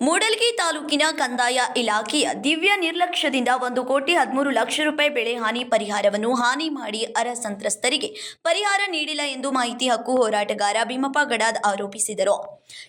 ಮೂಡಲ್ಗಿ ತಾಲೂಕಿನ ಕಂದಾಯ ಇಲಾಖೆಯ ದಿವ್ಯ ನಿರ್ಲಕ್ಷ್ಯದಿಂದ ಒಂದು ಕೋಟಿ ಹದಿಮೂರು ಲಕ್ಷ ರೂಪಾಯಿ ಬೆಳೆ ಹಾನಿ ಪರಿಹಾರವನ್ನು ಹಾನಿ ಮಾಡಿ ಅರ ಸಂತ್ರಸ್ತರಿಗೆ ಪರಿಹಾರ ನೀಡಿಲ್ಲ ಎಂದು ಮಾಹಿತಿ ಹಕ್ಕು ಹೋರಾಟಗಾರ ಭೀಮಪ್ಪ ಗಡಾದ್ ಆರೋಪಿಸಿದರು.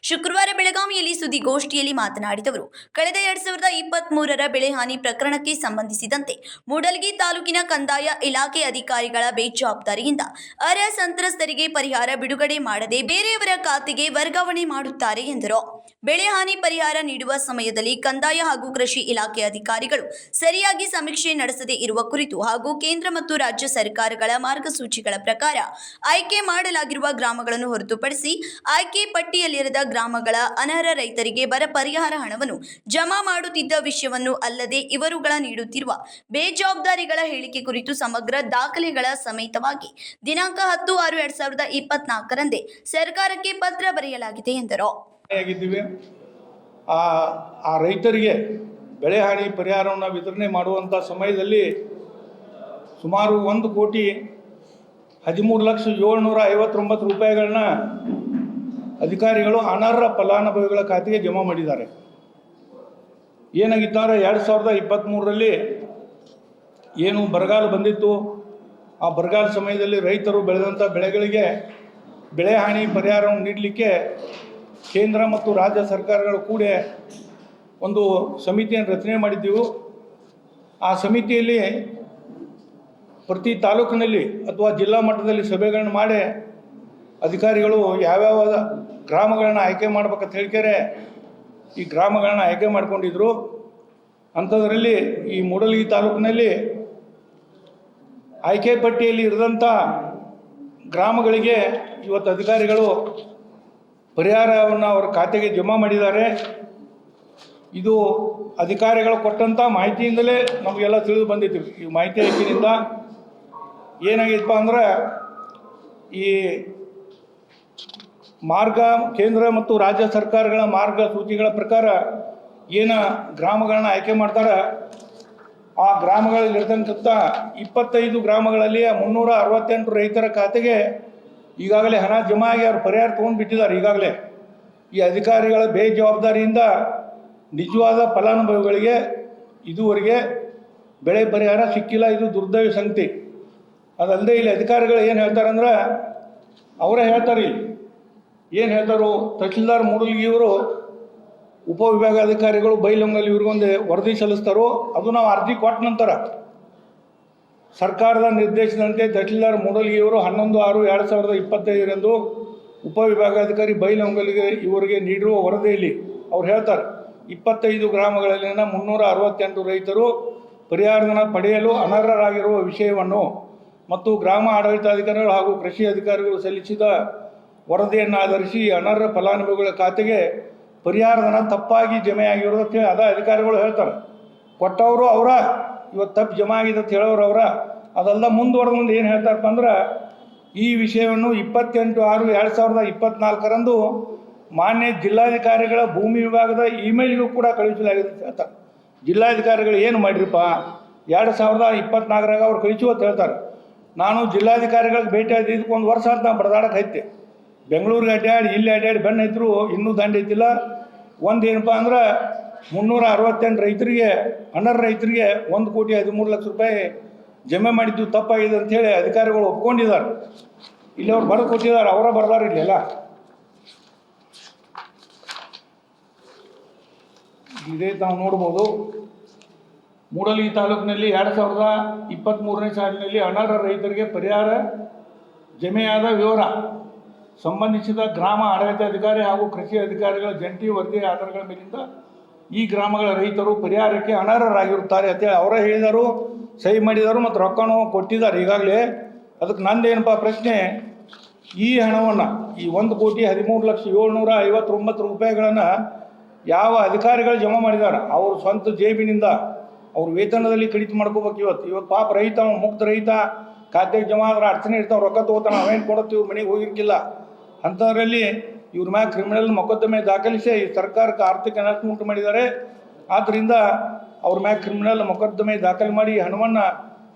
ಶುಕ್ರವಾರ ಬೆಳಗಾವಿಯಲ್ಲಿ ಸುದ್ದಿಗೋಷ್ಠಿಯಲ್ಲಿ ಮಾತನಾಡಿದವರು, ಕಳೆದ ಎರಡ್ ಸಾವಿರದ ಇಪ್ಪತ್ತ್ ಮೂರರ ಬೆಳೆ ಹಾನಿ ಪ್ರಕರಣಕ್ಕೆ ಸಂಬಂಧಿಸಿದಂತೆ ಮೂಡಲ್ಗಿ ತಾಲೂಕಿನ ಕಂದಾಯ ಇಲಾಖೆ ಅಧಿಕಾರಿಗಳ ಬೇಜವಾಬ್ದಾರಿಯಿಂದ ಅರ ಸಂತ್ರಸ್ತರಿಗೆ ಪರಿಹಾರ ಬಿಡುಗಡೆ ಮಾಡದೆ ಬೇರೆಯವರ ಖಾತೆಗೆ ವರ್ಗಾವಣೆ ಮಾಡುತ್ತಾರೆ ಎಂದರು. ಬೆಳೆ ಹಾನಿ ಪರಿಹಾರ ನೀಡುವ ಸಮಯದಲ್ಲಿ ಕಂದಾಯ ಹಾಗೂ ಕೃಷಿ ಇಲಾಖೆ ಅಧಿಕಾರಿಗಳು ಸರಿಯಾಗಿ ಸಮೀಕ್ಷೆ ನಡೆಸದೇ ಇರುವ ಕುರಿತು ಹಾಗೂ ಕೇಂದ್ರ ಮತ್ತು ರಾಜ್ಯ ಸರ್ಕಾರಗಳ ಮಾರ್ಗಸೂಚಿಗಳ ಪ್ರಕಾರ ಆಯ್ಕೆ ಮಾಡಲಾಗಿರುವ ಗ್ರಾಮಗಳನ್ನು ಹೊರತುಪಡಿಸಿ ಆಯ್ಕೆ ಪಟ್ಟಿಯಲ್ಲಿರದ ಗ್ರಾಮಗಳ ಅನರ್ಹ ರೈತರಿಗೆ ಬರ ಪರಿಹಾರ ಹಣವನ್ನು ಜಮಾ ಮಾಡುತ್ತಿದ್ದ ವಿಷಯವನ್ನು ಅಲ್ಲದೆ ಇವರುಗಳ ನೀಡುತ್ತಿರುವ ಬೇಜವಾಬ್ದಾರಿಗಳ ಹೇಳಿಕೆ ಕುರಿತು ಸಮಗ್ರ ದಾಖಲೆಗಳ ಸಮೇತವಾಗಿ ದಿನಾಂಕ ಹತ್ತು ಆರು ಎರಡ್ ಸಾವಿರದ ಇಪ್ಪತ್ನಾಲ್ಕರಂದೇ ಸರ್ಕಾರಕ್ಕೆ ಪತ್ರ ಬರೆಯಲಾಗಿದೆ ಎಂದರು. ಆ ಆ ರೈತರಿಗೆ ಬೆಳೆ ಹಾನಿ ಪರಿಹಾರವನ್ನು ವಿತರಣೆ ಮಾಡುವಂಥ ಸಮಯದಲ್ಲಿ ಸುಮಾರು ಒಂದು ಕೋಟಿ ಹದಿಮೂರು ಲಕ್ಷ ಏಳ್ನೂರ ಐವತ್ತೊಂಬತ್ತು ರೂಪಾಯಿಗಳನ್ನ ಅಧಿಕಾರಿಗಳು ಅನರ್ಹ ಫಲಾನುಭವಿಗಳ ಖಾತೆಗೆ ಜಮಾ ಮಾಡಿದ್ದಾರೆ. ಏನಾಗಿತ್ತಂದ್ರೆ ಎರಡು ಸಾವಿರದ ಇಪ್ಪತ್ತ್ಮೂರರಲ್ಲಿ ಏನು ಬರಗಾಲ ಬಂದಿತ್ತು? ಆ ಬರಗಾಲ ಸಮಯದಲ್ಲಿ ರೈತರು ಬೆಳೆದಂಥ ಬೆಳೆಗಳಿಗೆ ಬೆಳೆ ಹಾನಿ ಪರಿಹಾರವನ್ನು ನೀಡಲಿಕ್ಕೆ ಕೇಂದ್ರ ಮತ್ತು ರಾಜ್ಯ ಸರ್ಕಾರಗಳು ಕೂಡ ಒಂದು ಸಮಿತಿಯನ್ನು ರಚನೆ ಮಾಡಿದ್ದೆವು. ಆ ಸಮಿತಿಯಲ್ಲಿ ಪ್ರತಿ ತಾಲೂಕಿನಲ್ಲಿ ಅಥವಾ ಜಿಲ್ಲಾ ಮಟ್ಟದಲ್ಲಿ ಸಭೆಗಳನ್ನು ಮಾಡಿ ಅಧಿಕಾರಿಗಳು ಯಾವ್ಯಾವ ಗ್ರಾಮಗಳನ್ನು ಆಯ್ಕೆ ಮಾಡ್ಬೇಕಂತ ಹೇಳ್ಕೆರೆ ಈ ಗ್ರಾಮಗಳನ್ನು ಆಯ್ಕೆ ಮಾಡಿಕೊಂಡಿದ್ರು. ಅಂಥದ್ರಲ್ಲಿ ಈ ಮೂಡಲಗಿ ತಾಲೂಕಿನಲ್ಲಿ ಆಯ್ಕೆ ಪಟ್ಟಿಯಲ್ಲಿ ಇರದಂಥ ಗ್ರಾಮಗಳಿಗೆ ಇವತ್ತು ಅಧಿಕಾರಿಗಳು ಪರಿಹಾರವನ್ನು ಅವರ ಖಾತೆಗೆ ಜಮಾ ಮಾಡಿದ್ದಾರೆ. ಇದು ಅಧಿಕಾರಿಗಳು ಕೊಟ್ಟಂಥ ಮಾಹಿತಿಯಿಂದಲೇ ನಮಗೆಲ್ಲ ತಿಳಿದು ಬಂದಿತ್ತು. ಈ ಮಾಹಿತಿ ಹಕ್ಕಿನಿಂದ ಏನಾಗಿತ್ತಪ್ಪ ಅಂದ್ರೆ ಈ ಮಾರ್ಗ, ಕೇಂದ್ರ ಮತ್ತು ರಾಜ್ಯ ಸರ್ಕಾರಗಳ ಮಾರ್ಗಸೂಚಿಗಳ ಪ್ರಕಾರ ಏನು ಗ್ರಾಮಗಳನ್ನ ಆಯ್ಕೆ ಮಾಡ್ತಾರೆ, ಆ ಗ್ರಾಮಗಳಲ್ಲಿರ್ತಕ್ಕಂಥ ಇಪ್ಪತ್ತೈದು ಗ್ರಾಮಗಳಲ್ಲಿ ಮುನ್ನೂರ ಅರವತ್ತೆಂಟು ರೈತರ ಖಾತೆಗೆ ಈಗಾಗಲೇ ಹಣ ಜಮಾ ಆಗಿ ಅವ್ರು ಪರಿಹಾರ ತೊಗೊಂಡ್ಬಿಟ್ಟಿದ್ದಾರೆ ಈಗಾಗಲೇ. ಈ ಅಧಿಕಾರಿಗಳ ಬೇಜವಾಬ್ದಾರಿಯಿಂದ ನಿಜವಾದ ಫಲಾನುಭವಿಗಳಿಗೆ ಇದುವರೆಗೆ ಬೆಳೆ ಪರಿಹಾರ ಸಿಕ್ಕಿಲ್ಲ, ಇದು ದುರ್ದೈವ ಸಂಗತಿ. ಅದಲ್ಲದೆ ಇಲ್ಲಿ ಅಧಿಕಾರಿಗಳು ಏನು ಹೇಳ್ತಾರಂದ್ರೆ, ಅವರೇ ಹೇಳ್ತಾರೆ ಇಲ್ಲಿ. ಏನು ಹೇಳ್ತಾರೋ ತಹಶೀಲ್ದಾರ್ ಮುರುಲ್ಗಿಯವರು ಉಪವಿಭಾಗಾಧಿಕಾರಿಗಳು ಬೈಲಂಗಲ್ಲಿ ಇವ್ರಿಗೊಂದು ವರದಿ ಸಲ್ಲಿಸ್ತಾರೋ, ಅದು ನಾವು ಅರ್ಜಿ ಕೊಟ್ಟ ನಂತರ ಸರ್ಕಾರದ ನಿರ್ದೇಶನದಂತೆ ತಹಶೀಲ್ದಾರ್ ಮೂಡಲ್ಗಿಯವರು ಹನ್ನೊಂದು ಆರು ಎರಡು ಸಾವಿರದ ಇಪ್ಪತ್ತೈದರಂದು ಉಪವಿಭಾಗಾಧಿಕಾರಿ ಬೈಲಂಗಲಿಗೆ ಇವರಿಗೆ ನೀಡಿರುವ ವರದಿಯಲ್ಲಿ ಅವ್ರು ಹೇಳ್ತಾರೆ, ಇಪ್ಪತ್ತೈದು ಗ್ರಾಮಗಳಲ್ಲಿನ ಮುನ್ನೂರ ಅರವತ್ತೆಂಟು ರೈತರು ಪರಿಹಾರಧನ ಪಡೆಯಲು ಅನರ್ಹರಾಗಿರುವ ವಿಷಯವನ್ನು ಮತ್ತು ಗ್ರಾಮ ಆಡಳಿತಾಧಿಕಾರಿಗಳು ಹಾಗೂ ಕೃಷಿ ಅಧಿಕಾರಿಗಳು ಸಲ್ಲಿಸಿದ ವರದಿಯನ್ನು ಆಧರಿಸಿ ಅನರ್ಹ ಫಲಾನುಭವಿಗಳ ಖಾತೆಗೆ ಪರಿಹಾರಧನ ತಪ್ಪಾಗಿ ಜಮೆಯಾಗಿರೋದಕ್ಕೆ ಅದ ಅಧಿಕಾರಿಗಳು ಹೇಳ್ತಾರೆ. ಕೊಟ್ಟವರು ಅವರ. ಇವತ್ತು ತಪ್ಪು ಜಮಾ ಆಗಿದೆ ಅಂತ ಹೇಳೋರು ಅವರ. ಅದೆಲ್ಲ ಮುಂದುವರೆದ ಮುಂದೆ ಏನು ಹೇಳ್ತಾರಪ್ಪ ಅಂದ್ರೆ, ಈ ವಿಷಯವನ್ನು ಇಪ್ಪತ್ತೆಂಟು ಆರು ಎರಡು ಸಾವಿರದ ಇಪ್ಪತ್ನಾಲ್ಕರಂದು ಮಾನ್ಯ ಜಿಲ್ಲಾಧಿಕಾರಿಗಳ ಭೂಮಿ ವಿಭಾಗದ ಇಮೇಲ್ಗೂ ಕೂಡ ಕಳುಹಿಸಲಾಗಿದೆ ಅಂತ ಹೇಳ್ತಾರೆ. ಜಿಲ್ಲಾಧಿಕಾರಿಗಳು ಏನು ಮಾಡಿರಪ್ಪ? ಎರಡು ಸಾವಿರದ ಇಪ್ಪತ್ನಾಲ್ಕರಾಗ ಅವ್ರು ಕಳಿಸು ಅಂತ ಹೇಳ್ತಾರೆ. ನಾನು ಜಿಲ್ಲಾಧಿಕಾರಿಗಳಿಗೆ ಭೇಟಿ ಇದಕ್ಕೆ ಒಂದು ವರ್ಷ ಅಂತ ಬಡದಾಡಕ್ಕೆ ಐತೆ. ಬೆಂಗಳೂರಿಗೆ ಅಡ್ಡಾಡಿ ಇಲ್ಲಿ ಅಡ್ಡಾಡಿ ಬೆನ್ನ ಇದ್ರು ಇನ್ನೂ ದಂಡ ಐತಿಲ್ಲ. ಒಂದು ಅಂದ್ರೆ ಮುನ್ನೂರ ಅರವತ್ತೆಂಟು ರೈತರಿಗೆ ಅನರ್ಹ ರೈತರಿಗೆ ಒಂದು ಕೋಟಿ ಹದಿಮೂರು ಲಕ್ಷ ರೂಪಾಯಿ ಜಮೆ ಮಾಡಿದ್ದು ತಪ್ಪಾಗಿದೆ ಅಂತೇಳಿ ಅಧಿಕಾರಿಗಳು ಒಪ್ಕೊಂಡಿದ್ದಾರೆ. ಇಲ್ಲಿ ಅವ್ರು ಬರೆದು ಕೊಟ್ಟಿದ್ದಾರೆ, ಅವರ ಬರ್ದಾರ ಇಲ್ಲೆಲ್ಲ ಇದೇ ತಾವು ನೋಡ್ಬೋದು. ಮೂಡಲಿ ತಾಲೂಕಿನಲ್ಲಿ ಎರಡು ಸಾವಿರದ ಇಪ್ಪತ್ತ್ಮೂರನೇ ಸಾಲಿನಲ್ಲಿ ಅನರ್ಹ ರೈತರಿಗೆ ಪರಿಹಾರ ಜಮೆಯಾದ ವಿವರ. ಸಂಬಂಧಿಸಿದ ಗ್ರಾಮ ಆಡಳಿತಾಧಿಕಾರಿ ಹಾಗೂ ಕೃಷಿ ಅಧಿಕಾರಿಗಳ ಜಂಟಿ ವರದಿ ಆಧಾರಗಳ ಮೇಲಿಂದ ಈ ಗ್ರಾಮಗಳ ರೈತರು ಪರಿಹಾರಕ್ಕೆ ಅನರ್ಹರಾಗಿರುತ್ತಾರೆ ಅಂತೇಳಿ ಅವರೇ ಹೇಳಿದರು, ಸಹಿ ಮಾಡಿದರು ಮತ್ತು ರೊಕ್ಕನೂ ಕೊಟ್ಟಿದ್ದಾರೆ. ಈಗಾಗಲೇ ಅದಕ್ಕೆ ನಂದೇನಪ್ಪ ಪ್ರಶ್ನೆ, ಈ ಹಣವನ್ನು, ಈ ಒಂದು ಕೋಟಿ ಹದಿಮೂರು ಲಕ್ಷ ಏಳ್ನೂರ ಐವತ್ತೊಂಬತ್ತು ರೂಪಾಯಿಗಳನ್ನು ಯಾವ ಅಧಿಕಾರಿಗಳು ಜಮಾ ಮಾಡಿದ್ದಾರೆ? ಅವ್ರ ಸ್ವಂತ ಜೇಬಿನಿಂದ ಅವ್ರ ವೇತನದಲ್ಲಿ ಕಡಿತ ಮಾಡ್ಕೋಬೇಕು ಇವತ್ತು. ಇವತ್ತು ಪಾಪ ರೈತ, ಮುಕ್ತ ರೈತ, ಖಾತೆಗೆ ಜಮಾ ಆದ್ರೆ ಅಡಚಣೆ ಇರ್ತಾವೆ, ರೊಕ್ಕ ತೊಗೋತಾನೆ, ಅವೇನು ಕೊಡುತ್ತೆ ಮನೆಗೆ ಹೋಗಿರ್ಕಿಲ್ಲ. ಅಂಥದ್ರಲ್ಲಿ ಇವ್ರ ಮ್ಯಾಗ ಕ್ರಿಮಿನಲ್ ಮೊಕದ್ದಮೆ ದಾಖಲಿಸಿ ಸರ್ಕಾರಕ್ಕೆ ಆರ್ಥಿಕ ನಷ್ಟ ಉಂಟು ಮಾಡಿದ್ದಾರೆ. ಆದ್ದರಿಂದ ಅವ್ರ ಮ್ಯಾಗ ಕ್ರಿಮಿನಲ್ ಮೊಕದ್ದಮೆ ದಾಖಲು ಮಾಡಿ ಹಣವನ್ನು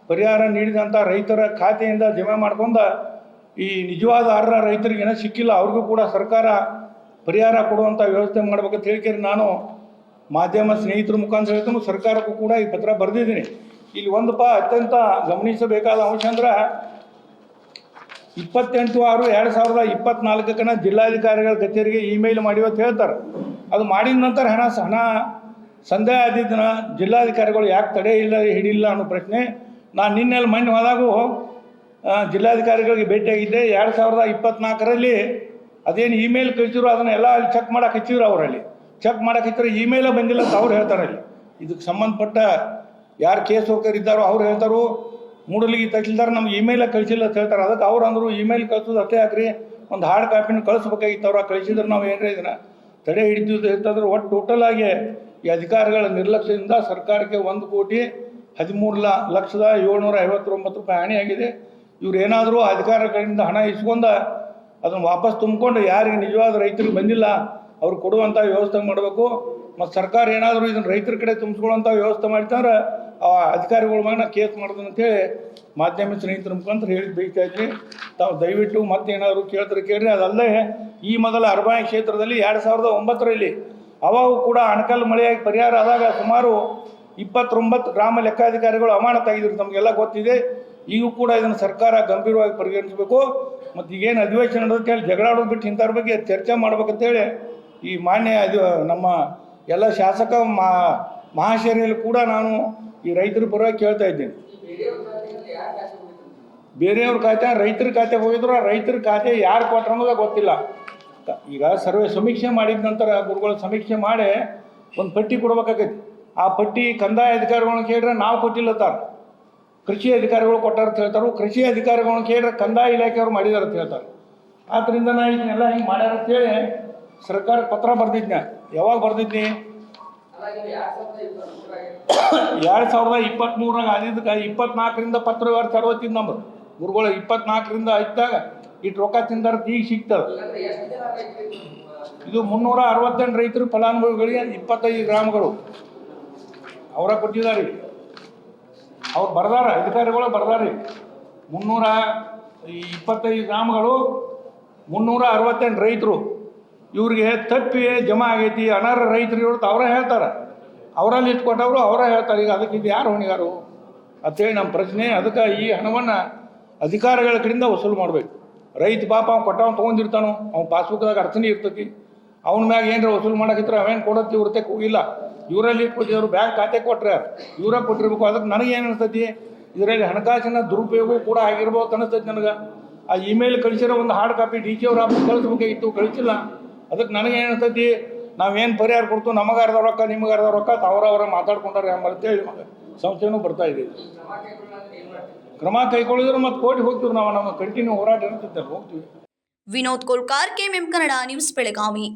ಪರಿಹಾರ ನೀಡಿದಂಥ ರೈತರ ಖಾತೆಯಿಂದ ಜಮೆ ಮಾಡ್ಕೊಂಡ ಈ ನಿಜವಾದ ಅರ್ಹ ರೈತರಿಗೆ ಏನೋ ಸಿಕ್ಕಿಲ್ಲ, ಅವ್ರಿಗೂ ಕೂಡ ಸರ್ಕಾರ ಪರಿಹಾರ ಕೊಡುವಂಥ ವ್ಯವಸ್ಥೆ ಮಾಡ್ಬೇಕಂತ ಹೇಳ್ಕೇರಿ ನಾನು ಮಾಧ್ಯಮ ಸ್ನೇಹಿತರ ಮುಖಾಂತರ ಹೇಳ್ತೀನಿ, ಸರ್ಕಾರಕ್ಕೂ ಕೂಡ ಈ ಪತ್ರ ಬರೆದಿದ್ದೀನಿ. ಇಲ್ಲಿ ಒಂದಪ್ಪ ಅತ್ಯಂತ ಗಮನಿಸಬೇಕಾದ ಅಂಶ ಅಂದ್ರೆ ಇಪ್ಪತ್ತೆಂಟು ಆರು ಎರಡು ಸಾವಿರದ ಇಪ್ಪತ್ನಾಲ್ಕಕ್ಕನ ಜಿಲ್ಲಾಧಿಕಾರಿಗಳ ಕಚೇರಿಗೆ ಇಮೇಲ್ ಮಾಡಿವತ್ತು ಅಂತ ಹೇಳ್ತಾರೆ. ಅದು ಮಾಡಿದ ನಂತರ ಹಣ ಹಣ ಸಂದೇಹ ಆದಿದ್ದನ ಜಿಲ್ಲಾಧಿಕಾರಿಗಳು ಯಾಕೆ ತಡೆ ಇಲ್ಲ, ಹಿಡಿಲ್ಲ ಅನ್ನೋ ಪ್ರಶ್ನೆ. ನಾನು ನಿನ್ನೆಲ್ಲಿ ಮೊನ್ನೆ ಹೋದಾಗೂ ಜಿಲ್ಲಾಧಿಕಾರಿಗಳಿಗೆ ಭೇಟಿಯಾಗಿದ್ದೆ. ಎರಡು ಸಾವಿರದ ಇಪ್ಪತ್ನಾಲ್ಕರಲ್ಲಿ ಅದೇನು ಇಮೇಲ್ ಕಳಿಸಿದ್ರು ಅದನ್ನೆಲ್ಲ ಅಲ್ಲಿ ಚೆಕ್ ಮಾಡೋಕೆ ಹಚ್ಚಿದ್ರು ಅವರಲ್ಲಿ. ಚೆಕ್ ಮಾಡಕ್ಕೆ ಹಚ್ಚಿದ್ರೆ ಇಮೇಲೇ ಬಂದಿಲ್ಲ ಅಂತ ಅವ್ರು ಹೇಳ್ತಾರೆ ಅಲ್ಲಿ. ಇದಕ್ಕೆ ಸಂಬಂಧಪಟ್ಟ ಯಾರು ಕೇಸ್ ವರ್ಕರ್ ಇದ್ದಾರೋ ಅವ್ರು ಹೇಳ್ತಾರೋ. ಮೂಡಲಿಗೆ ತಹಸೀಲ್ದಾರ್ ನಮ್ಗೆ ಇಮೇಲ್ ಕಳಿಸಿಲ್ಲ ಅಂತ ಹೇಳ್ತಾರೆ. ಅದಕ್ಕೆ ಅವ್ರು ಅಂದರು ಇಮೇಲ್ ಕಳ್ಸೋದು ಅಷ್ಟೇ ಹಾಕ್ರಿ ಒಂದು ಹಾರ್ಡ್ ಕಾಪಿನ ಕಳಿಸ್ಬೇಕಾಗಿತ್ತು ಅವ್ರು ಕಳಿಸಿದ್ರೆ ನಾವು ಏನ್ರಿ ಇದನ್ನ? ತಡೆ ಹಿಡಿದಿದ್ದು ಅಂತಂದ್ರೆ ಒಟ್ಟು ಟೋಟಲ್ ಆಗಿ ಈ ಅಧಿಕಾರಿಗಳ ನಿರ್ಲಕ್ಷ್ಯದಿಂದ ಸರ್ಕಾರಕ್ಕೆ ಒಂದು ಕೋಟಿ ಹದಿಮೂರು ಲಕ್ಷದ ಏಳ್ನೂರ ಐವತ್ತೊಂಬತ್ತು ರೂಪಾಯಿ ಹಾನಿಯಾಗಿದೆ ಇವ್ರು ಏನಾದರೂ ಅಧಿಕಾರಿಗಳಿಂದ ಹಣ ಇಸ್ಕೊಂಡ ಅದನ್ನು ವಾಪಸ್ ತುಂಬಿಕೊಂಡು ಯಾರಿಗೆ ನಿಜವಾದ ರೈತರಿಗೆ ಬಂದಿಲ್ಲ, ಅವ್ರು ಕೊಡುವಂಥ ವ್ಯವಸ್ಥೆ ಮಾಡಬೇಕು. ಮತ್ತು ಸರ್ಕಾರ ಏನಾದರೂ ಇದನ್ನು ರೈತರ ಕಡೆ ತುಂಬಿಸ್ಕೊಳ್ಳೋಂಥ ವ್ಯವಸ್ಥೆ ಮಾಡ್ತಾರೆ ಆ ಅಧಿಕಾರಿಗಳ ಮ್ಯಾಗ ನಾ ಕೇಸ್ ಅಂತೇಳಿ ಮಾಧ್ಯಮ ಸ್ನೇಹಿತರ ಮುಖಾಂತರ ಹೇಳಿ ಬೈತಾ ಇದ್ವಿ ತಾವು ದಯವಿಟ್ಟು ಮತ್ತೆ ಏನಾದರೂ ಕೇಳ್ತಾರೆ ಕೇಳ್ರಿ. ಅದಲ್ಲದೆ ಈ ಮೊದಲ ಅರಬಾಯಿ ಕ್ಷೇತ್ರದಲ್ಲಿ ಎರಡು ಸಾವಿರದ ಒಂಬತ್ತರಲ್ಲಿ ಅವಾಗ ಕೂಡ ಅಣಕಲ್ ಮಳೆಯಾಗಿ ಪರಿಹಾರ ಆದಾಗ ಸುಮಾರು ಇಪ್ಪತ್ತೊಂಬತ್ತು ಗ್ರಾಮ ಲೆಕ್ಕಾಧಿಕಾರಿಗಳು ಅಮಾನತಾಗಿದ್ರು ತಮಗೆಲ್ಲ ಗೊತ್ತಿದೆ. ಈಗೂ ಕೂಡ ಇದನ್ನು ಸರ್ಕಾರ ಗಂಭೀರವಾಗಿ ಪರಿಗಣಿಸಬೇಕು. ಮತ್ತು ಈಗೇನು ಅಧಿವೇಶನ ನಡೆದಕ್ಕೆ ಹೇಳಿ ಜಗಳಾಡೋದು ಬಿಟ್ಟು ಇಂಥವ್ರ ಬಗ್ಗೆ ಚರ್ಚೆ ಮಾಡ್ಬೇಕಂತೇಳಿ ಈ ಮಾನ್ಯ ಅದು ನಮ್ಮ ಎಲ್ಲ ಶಾಸಕ ಮಾ ಮಹಾಶೇರಿಯಲ್ಲಿ ಕೂಡ ನಾನು ಈ ರೈತರ ಪರವಾಗಿ ಕೇಳ್ತಾ ಇದ್ದೀನಿ. ಬೇರೆಯವ್ರ ಖಾತೆ, ರೈತರ ಖಾತೆಗೆ ಹೋಗಿದ್ರು, ಆ ರೈತರ ಖಾತೆ ಯಾರು ಕೊಟ್ರ ಗೊತ್ತಿಲ್ಲ. ಈಗ ಸರ್ವೆ ಸಮೀಕ್ಷೆ ಮಾಡಿದ ನಂತರ ಗುರುಗಳು ಸಮೀಕ್ಷೆ ಮಾಡಿ ಒಂದು ಪಟ್ಟಿ ಕೊಡ್ಬೇಕಾಗೈತಿ. ಆ ಪಟ್ಟಿ ಕಂದಾಯ ಅಧಿಕಾರಿಗಳನ್ನ ಕೇಳಿದ್ರೆ ನಾವು ಕೊಟ್ಟಿಲ್ಲ ತಾರ. ಕೃಷಿ ಅಧಿಕಾರಿಗಳು ಕೊಟ್ಟಾರ ಅಂತ ಹೇಳ್ತಾರೆ, ಕೃಷಿ ಅಧಿಕಾರಿಗಳನ್ನ ಕೇಳಿದ್ರೆ ಕಂದಾಯ ಇಲಾಖೆಯವ್ರು ಮಾಡಿದಾರೆ ಅಂತ ಹೇಳ್ತಾರೆ. ಆದ್ದರಿಂದ ನಾ ಇದನ್ನೆಲ್ಲ ಹಿಂಗೆ ಮಾಡ್ಯಾರ ಅಂತೇಳಿ ಸರ್ಕಾರಕ್ಕೆ ಪತ್ರ ಬರ್ದಿದ್ನ. ಯಾವಾಗ ಬರ್ದಿದ್ನಿ? ಎರಡು ಸಾವಿರದ ಇಪ್ಪತ್ತ್ಮೂರಾಗ ಆದಿದ್ದಕ್ಕೆ ಇಪ್ಪತ್ನಾಲ್ಕರಿಂದ ಪತ್ರ ವ್ಯವಹಾರ ನಮ್ಮದು ಗುರುಗಳು ಇಪ್ಪತ್ನಾಲ್ಕರಿಂದ ಇದ್ದಾಗ ಇಟ್ಟು ರೊಕ್ಕ ತಿಂದಾರ ಈಗ ಸಿಗ್ತದೆ ಇದು ಮುನ್ನೂರ ಅರವತ್ತೆಂಟು ರೈತರು ಫಲಾನುಭವಿಗಳಿಗೆ ಇಪ್ಪತ್ತೈದು ಗ್ರಾಮಗಳು. ಅವರ ಕೊಟ್ಟಿದ್ದಾರೆ ಅವ್ರು ಬರ್ದಾರ ಅಧಿಕಾರಿಗಳು ಬರ್ದಾರಿ. ಮುನ್ನೂರ ಈ ಇಪ್ಪತ್ತೈದು ಗ್ರಾಮಗಳು ಮುನ್ನೂರ ಅರವತ್ತೆಂಟು ರೈತರು. ಇವ್ರಿಗೆ ತಪ್ಪಿ ಜಮಾ ಆಗೈತಿ, ಅನರ್ಹ ರೈತರು ಇವ್ರದ್ದು ಅವರೇ ಹೇಳ್ತಾರೆ. ಅವರಲ್ಲಿ ಇಟ್ಕೊಂಡವರು ಅವರೇ ಹೇಳ್ತಾರೆ, ಈಗ ಅದಕ್ಕೆ ಇದು ಯಾರು ಹೊಣೆಗಾರು ಅಂತೇಳಿ ನಮ್ಮ ಪ್ರಶ್ನೆ, ಅದಕ್ಕೆ ಈ ಹಣವನ್ನು ಅಧಿಕಾರಿಗಳ ಕಡೆಯಿಂದ ವಸೂಲು ಮಾಡಬೇಕು. ರೈತ ಪಾಪ ಅವ್ನು ಕೊಟ್ಟವ್ ತೊಗೊಂಡಿರ್ತಾನೋ, ಅವ್ನು ಪಾಸ್ಬುಕ್ದಾಗ ಅರ್ಥನೇ ಇರ್ತೈತಿ. ಅವ್ನ ಮ್ಯಾಗ ಏನಾರ ವಸೂಲು ಮಾಡಕಿತ್ರ ಅವೇನು ಕೊಡತ್ತಿ ಇವ್ರ ತೆಕ್ ಹೋಗಿಲ್ಲ. ಇವರಲ್ಲಿ ಇಟ್ಕೊಟ್ಟಿದ್ರು ಬ್ಯಾಂಕ್ ಖಾತೆ ಕೊಟ್ಟರೆ ಇವರೇ ಕೊಟ್ಟಿರ್ಬೇಕು. ಅದಕ್ಕೆ ನನಗೆ ಏನು ಅನಿಸ್ತೈತಿ ಇದರಲ್ಲಿ ಹಣಕಾಸಿನ ದುರುಪಯೋಗ ಕೂಡ ಆಗಿರ್ಬೋದು ಅನಿಸ್ತೈತಿ ನನಗೆ. ಆ ಇಮೇಲ್ ಕಳಿಸಿರೋ ಒಂದು ಹಾರ್ಡ್ ಕಾಪಿ ಡಿ ಜಿ ಅವ್ರ ಕಳಿಸ್ಬೇಕಾಗಿತ್ತು ಕಳಿಸಿಲ್ಲ. ಅದಕ್ಕೆ ನನಗೆ ಏನು ಅನಿಸ್ತೈತಿ ನಾವೇನು ಪರಿಹಾರ ಕೊಡ್ತು ನಮಗೆ ಅರ್ಧ ರೊಕ್ಕ, ನಿಮಗೆ ಅರ್ಧ ರೊಕ್ಕ ಅವ್ರವ್ರ ಮಾತಾಡ್ಕೊಂಡಾರೆ ಅಂತೇಳಿ ನಮಗೆ. ಸಂಸ್ಥೆನೂ ಬರ್ತಾ ಇದೆ. ಕ್ರಮ ಕೈಗೊಳ್ಳಿದ್ರೆ ಮತ್ತೆ ಕೋಟಿ ಹೋಗ್ತೀವಿ ನಾವು, ನಮ್ಮ ಕಂಟಿನ್ಯೂ ಹೋರಾಟ ಇರ್ತಿದ್ದೆ ಹೋಗ್ತೀವಿ. Vinod Kolkar, KMM Kannada, news Belagavi.